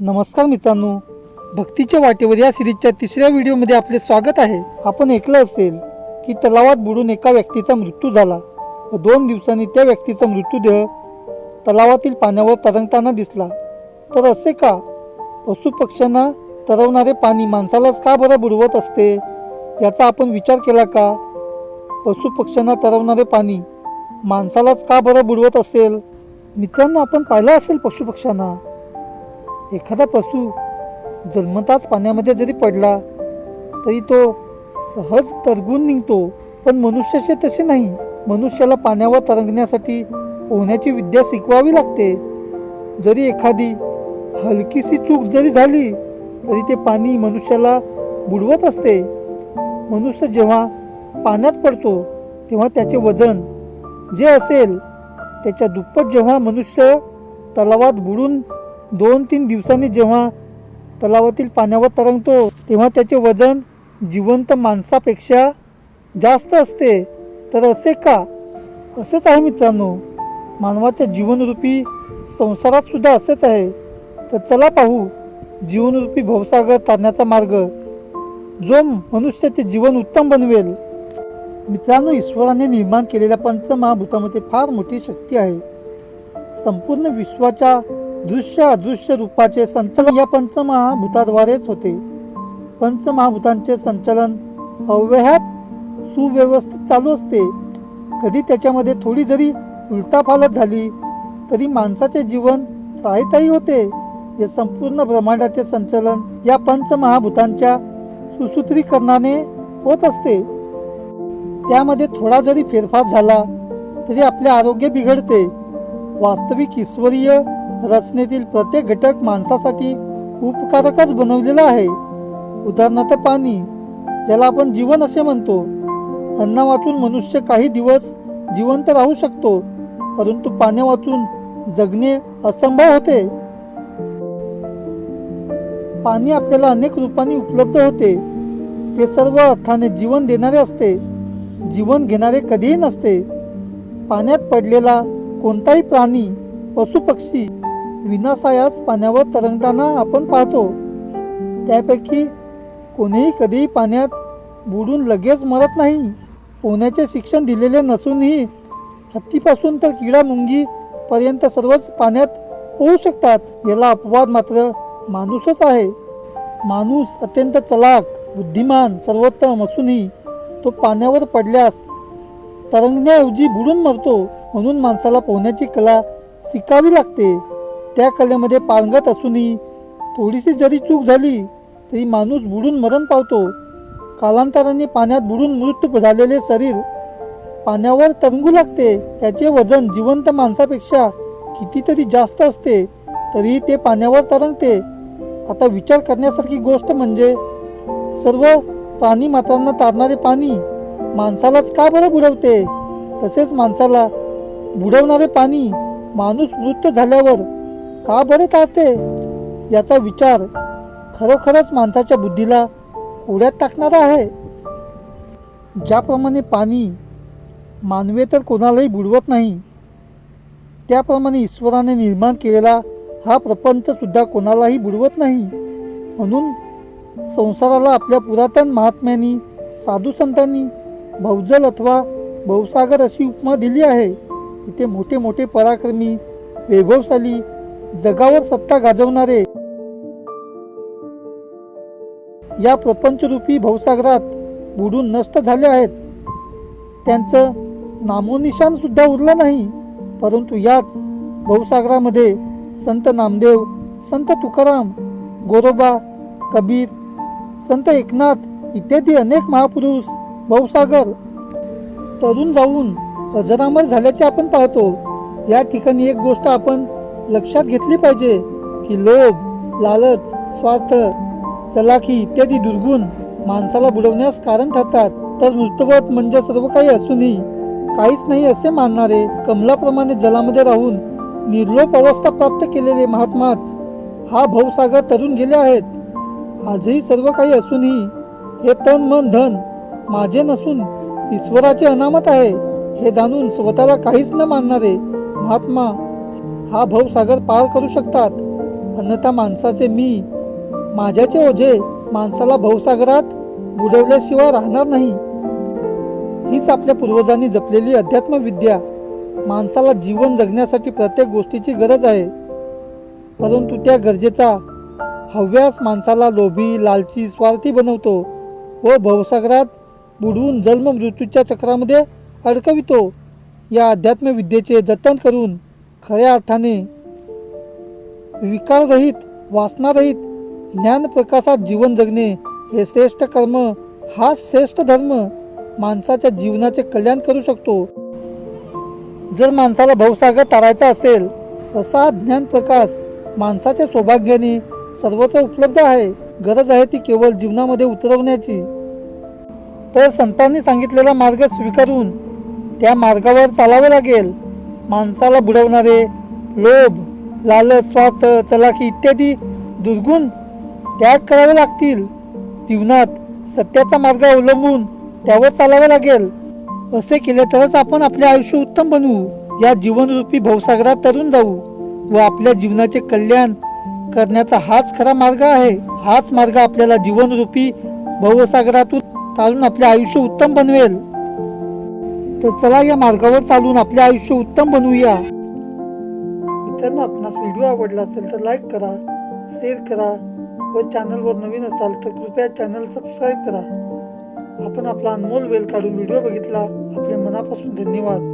नमस्कार मित्रांनो. भक्तीच्या वाटेवर या सिरीजच्या तिसऱ्या व्हिडिओमध्ये आपले स्वागत आहे. आपण ऐकलं असेल की तलावात बुडून एका व्यक्तीचा मृत्यू झाला व दोन दिवसांनी त्या व्यक्तीचा मृत्यूदेह तलावातील पाण्यावर तरंगताना दिसला. तर असे का? पशुपक्ष्यांना तरवणारे पाणी माणसालाच का बरं बुडवत असते? याचा आपण विचार केला का? पशुपक्ष्यांना तरवणारे पाणी माणसालाच का बरं बुडवत असेल? मित्रांनो आपण पाहिलं असेल पशुपक्ष्यांना एखादा पशु जन्मताच पाण्यामध्ये जरी पडला तरी तो सहज तरगून निघतो. पण मनुष्याचे तसे नाही. मनुष्याला पाण्यावर तरंगण्यासाठी पोहण्याची विद्या शिकवावी लागते. जरी एखादी हलकीशी चूक जरी झाली तरी ते पाणी मनुष्याला बुडवत असते. मनुष्य जेव्हा पाण्यात पडतो तेव्हा त्याचे वजन जे असेल त्याच्या दुप्पट जेव्हा मनुष्य तलावात बुडून दोन तीन दिवसांनी जेव्हा तलावातील पाण्यावर तरंगतो तेव्हा त्याचे वजन जिवंत माणसापेक्षा जास्त असते. तर असे का? असेच आहे मित्रांनो. मानवाच्या जीवनरूपी संसारात सुद्धा असेच आहे. तर चला पाहू जीवनरूपी भवसागर तारण्याचा मार्ग. जो मनुष्याचे जीवन उत्तम बनवेल. मित्रांनो ईश्वराने निर्माण केलेल्या पंचमहाभूतामध्ये फार मोठी शक्ती आहे. संपूर्ण विश्वाच्या दृश्य अदृश्य रूपाचे संचलन. या पंचमहाभूताद्वारेच होते. पंचमहाभूतांचे संचलन अव्याहत सुव्यवस्थित चालू असते. कधी त्याच्यामध्ये थोडी जरी उलटाफालत झाली तरी माणसाचे जीवन त्रायताई होते. हे संपूर्ण ब्रह्मांडाचे संचलन या पंचमहाभूतांच्या सुसूत्रीकरणाने होत असते. त्यामध्ये थोडा जरी फेरफार झाला तरी आपले आरोग्य बिघडते. वास्तविक ईश्वरीय रचनेतील प्रत्येक घटक माणसासाठी उपकारकच बनवलेला आहे. उदाहरणार्थ पाणी ज्याला आपण जीवन असे म्हणतो. अन्न वाचून मनुष्य काही दिवस जिवंत राहू शकतो परंतु पाण्या वाचून जगणे असंभव होते. पाणी आपल्याला अनेक रूपांनी उपलब्ध होते. ते सर्व अर्थाने जीवन देणारे असते. जीवन घेणारे कधीही नसते. पाण्यात पडलेला कोणताही प्राणी पशुपक्षी विनासायास पाण्यावर तरंगताना आपण पाहतो. त्यापैकी कोणीही कधीही पाण्यात बुडून लगेच मरत नाही. पोहण्याचे शिक्षण दिलेले नसूनही हत्तीपासून तर किडा मुंगी पर्यंत सर्वच पाण्यात पोहू शकतात याला अपवाद मात्र माणूसच आहे. माणूस अत्यंत चलाक बुद्धिमान सर्वोत्तम असूनही तो पाण्यावर पडल्यास तरंगण्याऐवजी बुडून मरतो म्हणून माणसाला पोहण्याची कला शिकावी लागते. त्या कलेमध्ये पारंगत असूनही थोडीशी जरी चूक झाली तरी माणूस बुडून मरण पावतो. कालांतराने पाण्यात बुडून मृत्यू झालेले शरीर पाण्यावर तरंगू लागते. त्याचे वजन जिवंत माणसापेक्षा कितीतरी जास्त असते तरीही ते पाण्यावर तरंगते. आता विचार करण्यासारखी गोष्ट म्हणजे सर्व प्राणी मात्रांना तारणारे पाणी माणसालाच का बरं बुडवते? तसेच माणसाला बुडवणारे पाणी माणूस मृत झाल्यावर का बरे तारते याचा विचार खरोखरच माणसाच्या बुद्धीला उड्यात टाकणारा आहे. ज्याप्रमाणे पाणी मानवे तर कोणालाही बुडवत नाही त्याप्रमाणे ईश्वराने निर्माण केलेला हा प्रपंचसुद्धा कोणालाही बुडवत नाही. म्हणून संसाराला आपल्या पुरातन महात्म्यांनी साधू संतांनी भौजल अथवा भवसागर अशी उपमा दिली आहे. इथे मोठे मोठे पराक्रमी वैभवशाली जगावर सत्ता गाजवणारे या प्रपंचरूपी भवसागरात बुडून नष्ट झाले आहेत. त्यांचं नामोनिशान सुद्धा उरलं नाही परंतु याच भवसागरामध्ये संत नामदेव संत तुकाराम गोरोबा कबीर संत एकनाथ इत्यादी अनेक महापुरुष भवसागर तरुण जाऊन अजरामर झाल्याचे आपण पाहतो. या ठिकाणी एक गोष्ट आपण लक्षात घेतली पाहिजे की लोभ लालच स्वार्थ चलाखी इत्यादी दुर्गुण माणसाला बुडवण्यास कारण ठरतात. तर मृतवत म्हणजे सर्व काही असूनही काहीच नाही असे मानणारे कमलाप्रमाणे जलामध्ये राहून निर्लोप अवस्था प्राप्त केलेले महात्माच हा भवसागर तरुण गेले आहेत. आजही सर्व काही असूनही हे तन मन धन माझे नसून ईश्वराचे अनामत आहे. हे जाणून स्वतःला काहीच न मानणारे महात्मा हा भवसागर पार करू शकतात. अन्यथा माणसाचे मी माझ्याचे ओझे माणसाला भवसागरात बुडवल्याशिवाय राहणार नाही. हीच आपल्या पूर्वजांनी जपलेली अध्यात्मविद्या. माणसाला जीवन जगण्यासाठी प्रत्येक गोष्टीची गरज आहे. परंतु त्या गरजेचा हव्यास माणसाला लोभी लालची स्वार्थी बनवतो व भवसागरात बुडवून जन्म मृत्यूच्या चक्रामध्ये अडकवितो. या अध्यात्मविद्येचे जतन करून खऱ्या अर्थाने विकाररहित वासनारहित ज्ञानप्रकाशात जीवन जगणे हे श्रेष्ठ कर्म हा श्रेष्ठ धर्म माणसाच्या जीवनाचे कल्याण करू शकतो. जर माणसाला भवसागर तारायचा असेल असा ज्ञान प्रकाश माणसाच्या सौभाग्याने सर्वत्र उपलब्ध आहे. गरज आहे ती केवळ जीवनामध्ये उतरवण्याची. तर संतांनी सांगितलेला मार्ग स्वीकारून त्या मार्गावर चालावे लागेल. माणसाला बुडवणारे लोभ लालच स्वार्थ चलाखी इत्यादी दुर्गुण त्याग करावे लागतील. जीवनात सत्याचा मार्ग अवलंबून त्यावर चालावे लागेल. असे केले तरच आपण आपले आयुष्य उत्तम बनवू. या जीवनरूपी भवसागरात तरुण जाऊ व आपल्या जीवनाचे कल्याण करण्याचा हाच खरा मार्ग आहे. हाच मार्ग आपल्याला जीवनरूपी भवसागरातून तारून आपले आयुष्य उत्तम बनवेल. तर चला या मार्गावर चालून आपले आयुष्य उत्तम बनवूया. मित्रांनो आपणास व्हिडिओ आवडला असेल तर लाईक करा शेअर करा व चॅनलवर नवीन असाल तर कृपया चॅनल सबस्क्राईब करा. आपण आपला अनमोल वेळ काढून व्हिडिओ बघितला. आपल्या मनापासून धन्यवाद.